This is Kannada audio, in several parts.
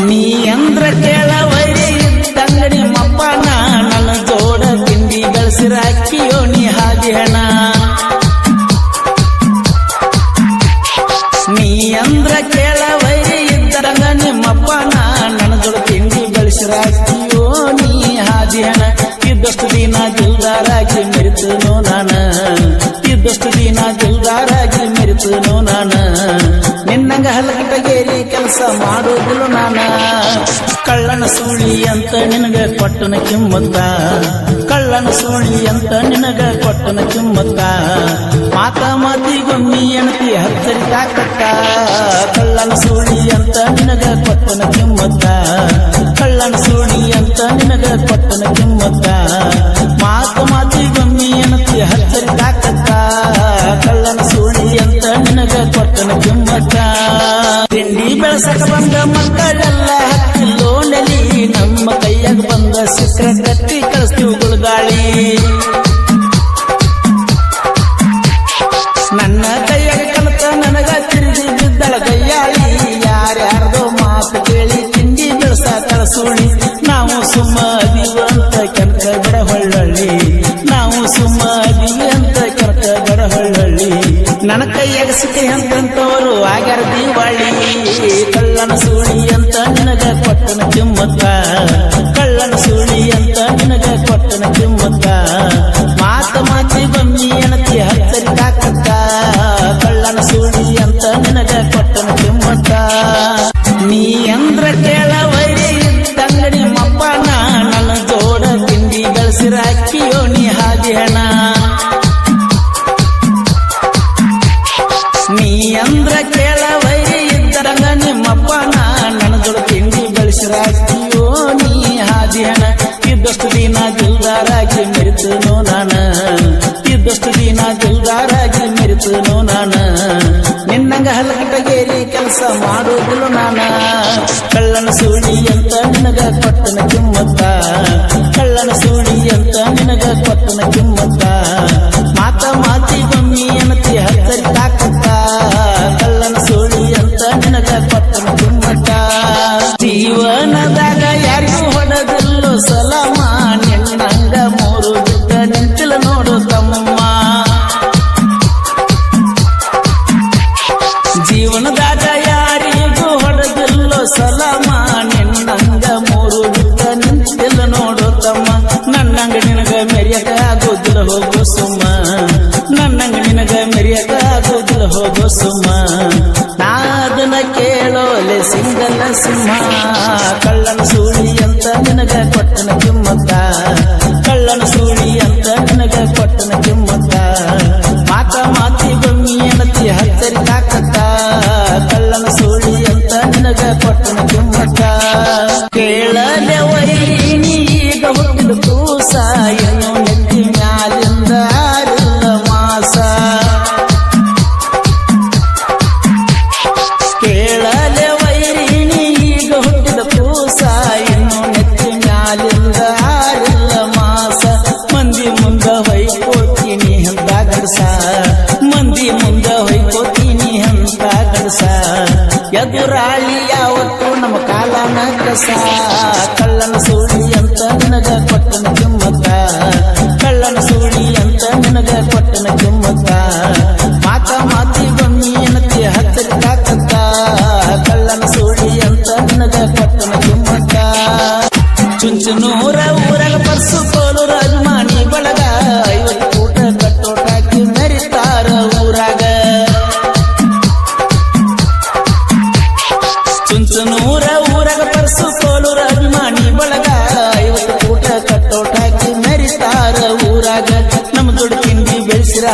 ನೀ ಅಂದ್ರ ಕೆಳವರಿ ತಂಗಡಿ ಮಪ್ಪನ ನನ್ನ ತೋಡ ತಿಂಡಿ ಗಳಿಸಿರಾಕಿಯೋ ನೀ ಹಾಗೆ ಹಣ. ನೀ ಅಂದ್ರ ಕೆಳವರಿ ಇದ್ದರಂಗ ನಿಮ್ಮಪ್ಪನ ನನ್ನ ತೋಡ ತಿಂಡಿ ಗಳಿಸಿರ ಕೆಲಸ ಮಾಡೋದಿಲ್ಲ ನಾನ. ಕಳ್ಳನ ಸುಳಿ ಅಂತ ನಿನಗೆ ಕೊಟ್ಟನ ಕಿಮ್ಮತ್ತ. ಕಳ್ಳನ ಸುಳಿ ಅಂತ ನಿನಗ ಕೊಟ್ಟನ ಕಿಮ್ಮತ್ತ. ಮಾತ ಮಾತಿಗೊಮ್ಮಿ ಎಣತಿ ಹತ್ತರಿ ತಾಕತ್ತ. ಕಳ್ಳನ ಸುಳಿ ಅಂತ ನಿನಗ ಕೊಟ್ಟನ ಕಿಮ್ಮತ್ತ. ಕಳ್ಳನ ಸುಳಿ ಅಂತ ನಿನಗ ಕೊಟ್ಟನ ಕಿಮ್ಮತ್ತ. ನನ್ನ ಕೈಯಾಗ ಕಲಿತ ನನಗ ತಿರುಗಿ ಬಿದ್ದಳ ಕೈಯಾಳಿ ಯಾರ್ಯಾರ್ದೋ ಮಾತು ಕೇಳಿ ತಿಂಡಿ ಬೆಳಸ ಕಳಸೋಳಿ ನಾವು ಸುಮ್ಮ ಅಂತ ಕೆನಕ ಬಡ ಹೊಳ್ಳಳ್ಳಿ ನಾವು ಸುಮ್ಮ ಅಂತ ಕೆನಕ ಬಡ ಹೊಳ್ಳಳ್ಳಿ ನನ್ನ ಕೈಯಾಗ ಸಿಕ್ಕಿ ಅಂತಂತವರು ಆಗ್ಯಾರ ದೀವಾಳಿ ಕಳ್ಳನ ಸೂಳಿ ಅಂತ ನಿನಗ ಕೊಟ್ಟನ ಕಿಮ್ಮತ್ತ. ಮಾತ ಮಾತಿ ಬಮ್ಮಿ ಎಣತಿ ಹತ್ತರಿ ಕಾಕತ್ತ ಕಳ್ಳನ ಸೂಳಿ ಅಂತ ನಿನಗ ಕೊಟ್ಟನ ಕಿಮ್ಮತ್ತ ನೀ ಅಂದ್ರ ಕೇಳವೈರಿ ತಂಗಡಿ ಮಪ್ಪನ ನನ್ನ ಜೋಡ ತಿಂಡಿ ಗಳಿಸಿರ ಅಕ್ಕಿಯೋ ನೀ ಹಾದಿ ಹಣ. ನೀ ಅಂದ್ರ ಕೇಳವೈರಿ ಇದ್ದರಂಗ ನಿಮ್ಮಪ್ಪನ ನನ್ನ ಜೋಡ ತಿಂಡಿ ಗಳಿಸಿರ ಮೆರಿತನು ನಾನ? ಇದ್ದಷ್ಟು ದಿನ ದಿಲ್ದಾರಾಗಿ ಮೆರಿತನು ನಾನ? ನಿನ್ನಂಗ ಹಲಕಟಗೇರಿ ಕೆಲಸ ಮಾಡೋದಿಲ್ಲ ನಾನ? ಕಳ್ಳನ ಸೂಳಿ ಅಂತ ನಿನಗ ಕೊಟ್ಟನ ಕಿಮ್ಮತ್ತ? ಕಳ್ಳನ ಸೂಳಿ ಅಂತ ನಿನಗ ಕೊಟ್ಟನ ಕಿಮ್ಮತ್ತ? ಸಲಾಮ ನಿನ್ನಂಗ ಮೂರು ಬಿಟ್ಟ ನಿಂತಿಲ್ಲ ನೋಡು ತಮ್ಮ ನನ್ನಂಗ ನಿನಗ ಮೆರಿಯಕ ಆಗೋದಿಲ್ಲ ಹೋಗೋ ಸುಮ್ಮ. ನನ್ನಂಗ ನಿನಗ ಮೆರಿಯಕ ಆಗೋದಿಲ್ಲ ಹೋಗೋ ಸುಮ್ಮ ನಾದನ ಕೇಳೋಲೆ ಸಿಂಗಲ್ಲ ಸಿಂಹ. ಎದುರಾಳಿ ಯಾವತ್ತು ನಮ್ಮ ಕಾಲನ ಕಸ. ಕಳ್ಳನ ಸೂಳಿ ನಿನಗ ಕೊಟ್ಟನ ಕಿಮ್ಮತ್ತ.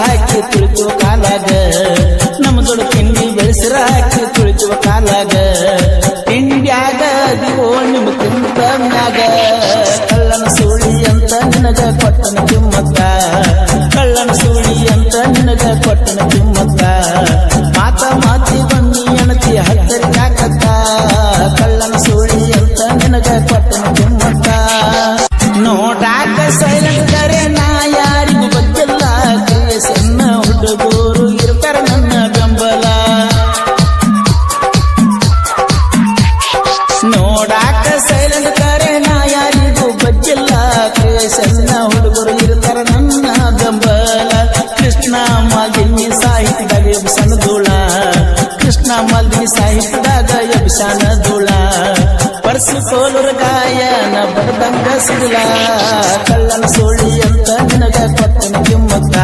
ಹಾಕಿ ತುಳಿತು ಕಾಲಾಗ. ಪದ್ಯ ಸಾಹಿತ್ಯದಾಗ ಯಕ್ಷಾನ ಧೂಳ. ಪರ್ಸು ಸೋಲುರ ಗಾಯನ ಬಡದಂಗ ಸಿಗಲಾ ಕಳ್ಳನ ಸೋಳಿ ಅಂತ ನಿನಗ ಕೊಟ್ಟನ ಕೆಮ್ಮತ್ತ.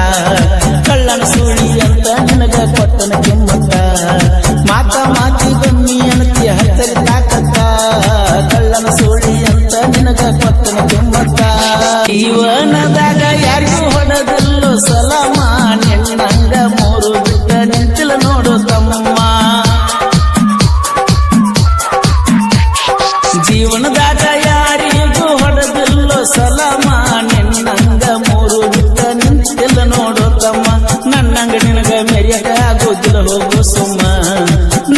ಕಳ್ಳನ ಸೋಳಿ ಅಂತ ನಿನಗ ಕೊಟ್ಟನ ಕೆಮ್ಮತ್ತ. ಜೀವನದಾಗ ಯಾರಿಗೂ ಹೊಡೆದಿಲ್ಲೋ ಸಲಾಮ. ನಿನ್ನಂಗ ಮೂರು ಬಿಟ್ಟ ನಿಂತಿಲ್ಲ ನೋಡು ತಮ್ಮ. ನನ್ನಂಗ ನಿನಗ ಮೆರಿಯಕ ಆಗೋದಿಲ್ಲ ಹೋಗೋ ಸುಮ್ಮ.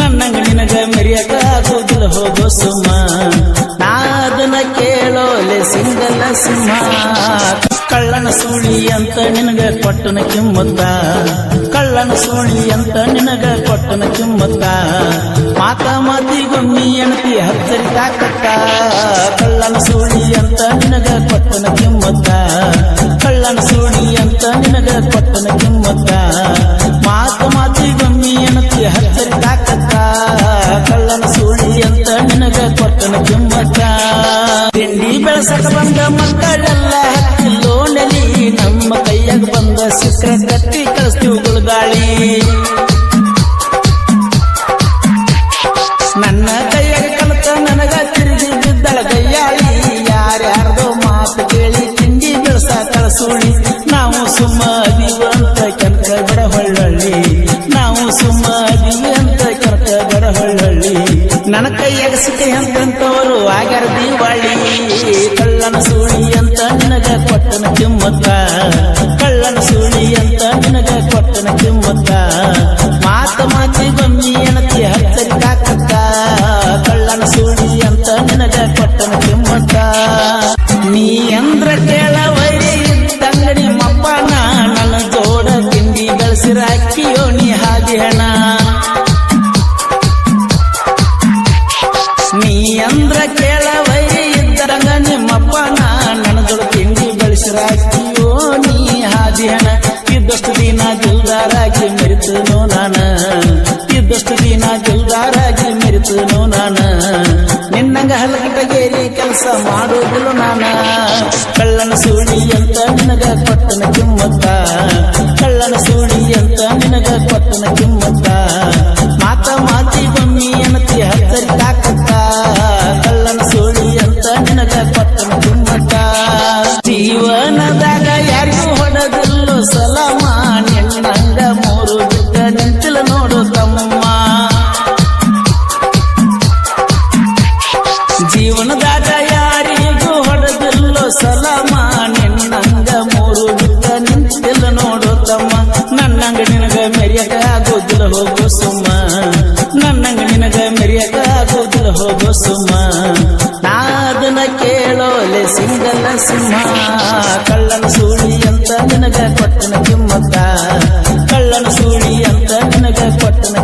ನನ್ನಂಗ ನಿನಗ ಮೆರಿಯಕ ಆಗೋದಿಲ್ಲ ಹೋಗೋ ಸುಮ್ಮ. ನಾದನ ಕೇಳೋಲೆ ಸಿಂಗಲ ಸಿಂಹ. ಕಳ್ಳನ ಸುಳಿ ಅಂತ ನಿನಗ ಕೊಟ್ಟನ ಕಿಮ್ಮತ್ತ. ಕಳ್ಳನ ಸುಳಿ ಅಂತ ನಿನಗ ಕೊಟ್ಟನ ಕಿಮ್ಮತ್ತ. ಮಾತ ಮಾತಿಗೊಮ್ಮಿ ಎಣತಿ ಹತ್ತರಿ ತಾಕತ್ತ. ಕಳ್ಳನ ಸುಳಿ ಅಂತ ನಿನಗ ಕೊಟ್ಟನ ಕಿಮ್ಮತ್ತ. ಕಳ್ಳನ ಸುಳಿ ಅಂತ ನಿನಗ ಕೊಟ್ಟನ ಕಿಮ್ಮತ್ತ. ಕಟ್ಟಿ ಕಳಿಸ್ತೀವಿ ಗುಳಗಾಳಿ ನನ್ನ ಕೈಯಾಗ ಕಲಿತ ನನಗ ತಿರುಗಿ ಬಿದ್ದಳ ಗಯ್ಯಾಳಿ. ಯಾರ್ಯಾರ್ದೋ ಮಾತು ಕೇಳಿ ತಿಂಡಿ ಬೆಳಸ ಕಳಸುಳಿ. ನಾವು ಸುಮ್ಮ ಅದೀವ ಅಂತ ಗಡ ಹೊಳ್ಳಳ್ಳಿ ನಾವು ಸುಮ್ಮ ಅದೀವಿ ಅಂತ ಕೆನಕ ಗಡ ಹೊಳ್ಳಳ್ಳಿ ನನ್ನ ಕೈಯಾಗ ಸಿಕ್ಕಿ ಅಂತಂತವರು ಆಗ್ಯಾರ ದೀವಾಳಿ ಕಳ್ಳನ ಸೂಳಿ ಅಂತ ನಿನಗ ಕೊಟ್ಟನ ಕಿಮ್ಮತ್ತ. ಅಕ್ಕಿಯೋ ನೀ ಹಾದಿ ಹಣ ನೀ ಅಂದ್ರ ಕೇಳ ವೈರಿ ಇದ್ದರಂಗ ನಿಮ್ಮಪ್ಪನ ನನಗಳು ತಿಂಡಿ ಬೆಳೆಸಿರಾಕಿಯೋ ನೀ ಹಾದಿ ಹಣ ಇದ್ದಷ್ಟು ದಿನ ದಿಲ್ದಾರಾಗಿ ಮೆರಿತನೋ ನಾನ. ಇದ್ದಷ್ಟು ದಿನ ದಿಲ್ದಾರಾಗಿ ಮೆರಿತನೋ ನಾನ. ನಿನ್ನಂಗ ಹಲಕಟಗೇರಿ ಕೆಲಸ ಮಾಡೋದಿಲ್ಲ ನಾನ. ಕಳ್ಳನ ಸೂಳಿ ಅಂತ ನಿನಗ ಕೊಟ್ಟನ ಕಿಮ್ಮತ್ತ. ಕಳ್ಳನ ನಿನಗ ಕೊಟ್ಟನ ಕಿಮ್ಮತ್ತ. ಮಾತ ಮಾತಿ ಬಮ್ಮಿ ಅನತಿ ಹತ್ತರಿ ತಾಕತ್ತ. ಕಳ್ಳನ ಸೋಳಿ ಅಂತ ನಿನಗ ಕೊಟ್ಟನ ಕಿಮ್ಮತ್ತ. ಜೀವನದಾಗ ಯಾರಿಗೂ ಹೊಡೆದಿಲ್ಲೋ ಸಲಾಮ ನಿನ್ನಂಗ ಮೂರು ಬಿಟ್ಟ ನಿಂತಿಲ್ಲ ನೋಡು ತಮ್ಮ ಜೀವನದಾಗ ಸುಮ. ನಾದನ ಕೇಳೋಲೆ ಸಿಂಗಲ್ಲ ಸಿಂಹ. ಕಳ್ಳನ ಸೂಳಿ ಅಂತ ನಿನಗ ಕೊಟ್ಟನ ಕಿಮ್ಮತ್ತ. ಕಳ್ಳನ ಸೂಳಿ ಅಂತ ನಿನಗ ಕೊಟ್ಟನ